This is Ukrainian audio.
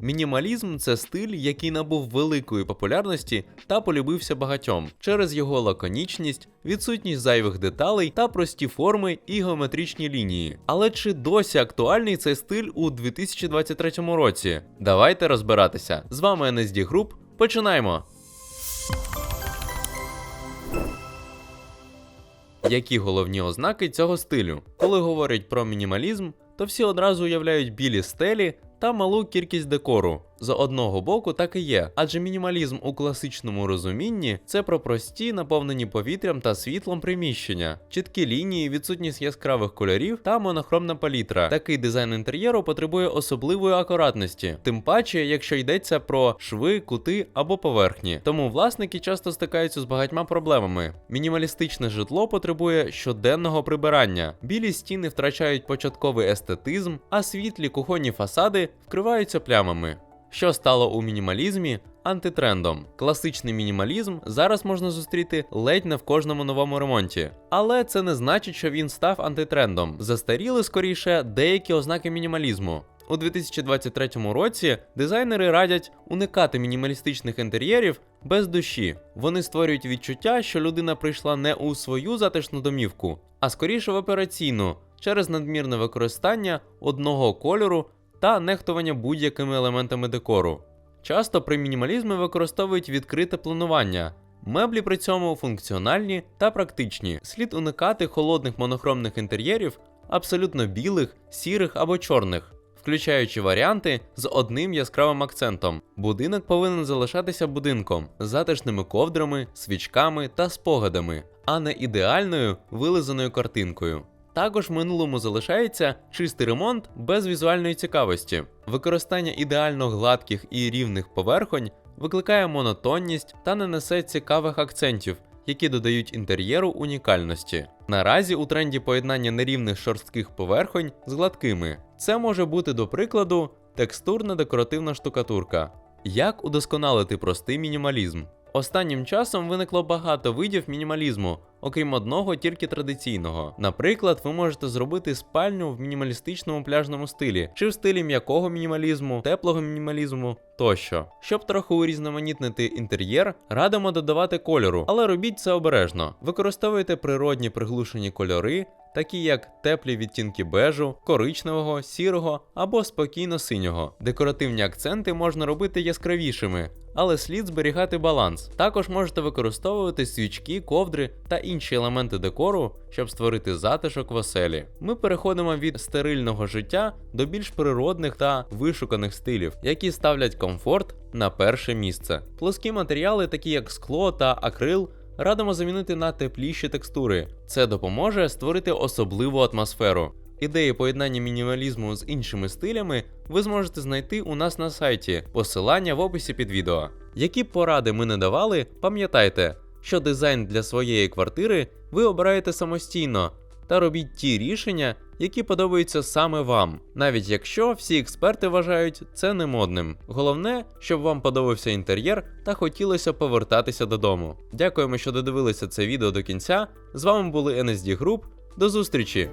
Мінімалізм це стиль, який набув великої популярності та полюбився багатьом через його лаконічність, відсутність зайвих деталей та прості форми і геометричні лінії. Але чи досі актуальний цей стиль у 2023 році? Давайте розбиратися. З вами NSD Group. Починаємо! Які головні ознаки цього стилю? Коли говорять про мінімалізм, то всі одразу уявляють білі стелі та малу кількість декору. З одного боку так і є, адже мінімалізм у класичному розумінні це про прості, наповнені повітрям та світлом приміщення, чіткі лінії, відсутність яскравих кольорів та монохромна палітра. Такий дизайн інтер'єру потребує особливої акуратності, тим паче, якщо йдеться про шви, кути або поверхні. Тому власники часто стикаються з багатьма проблемами. Мінімалістичне житло потребує щоденного прибирання. Білі стіни втрачають початковий естетизм, а світлі кухонні фасади вкриваються плямами. Що стало у мінімалізмі антитрендом. Класичний мінімалізм зараз можна зустріти ледь не в кожному новому ремонті. Але це не значить, що він став антитрендом. Застаріли скоріше деякі ознаки мінімалізму. У 2023 році дизайнери радять уникати мінімалістичних інтер'єрів без душі. Вони створюють відчуття, що людина прийшла не у свою затишну домівку, а скоріше в операційну через надмірне використання одного кольору та нехтування будь-якими елементами декору. Часто при мінімалізмі використовують відкрите планування. Меблі при цьому функціональні та практичні. Слід уникати холодних монохромних інтер'єрів, абсолютно білих, сірих або чорних, включаючи варіанти з одним яскравим акцентом. Будинок повинен залишатися будинком з затишними ковдрами, свічками та спогадами, а не ідеальною вилизаною картинкою. Також минулому залишається чистий ремонт без візуальної цікавості. Використання ідеально гладких і рівних поверхонь викликає монотонність та не несе цікавих акцентів, які додають інтер'єру унікальності. Наразі у тренді поєднання нерівних шорстких поверхонь з гладкими. Це може бути, до прикладу, текстурна декоративна штукатурка. Як удосконалити простий мінімалізм? Останнім часом виникло багато видів мінімалізму, окрім одного тільки традиційного. Наприклад, ви можете зробити спальню в мінімалістичному пляжному стилі, чи в стилі м'якого мінімалізму, теплого мінімалізму тощо. Щоб трохи урізноманітнити інтер'єр, радимо додавати кольору, але робіть це обережно. Використовуйте природні приглушені кольори. Такі як теплі відтінки бежу, коричневого, сірого або спокійно синього. Декоративні акценти можна робити яскравішими, але слід зберігати баланс. Також можете використовувати свічки, ковдри та інші елементи декору, щоб створити затишок в оселі. Ми переходимо від стерильного життя до більш природних та вишуканих стилів, які ставлять комфорт на перше місце. Плоскі матеріали, такі як скло та акрил. Радимо замінити на тепліші текстури. Це допоможе створити особливу атмосферу. Ідеї поєднання мінімалізму з іншими стилями ви зможете знайти у нас на сайті, посилання в описі під відео. Які поради ми не давали, пам'ятайте, що дизайн для своєї квартири ви обираєте самостійно та робіть ті рішення, які подобаються саме вам, навіть якщо всі експерти вважають це не модним. Головне, щоб вам подобався інтер'єр та хотілося повертатися додому. Дякуємо, що додивилися це відео до кінця. З вами були NSD Group. До зустрічі!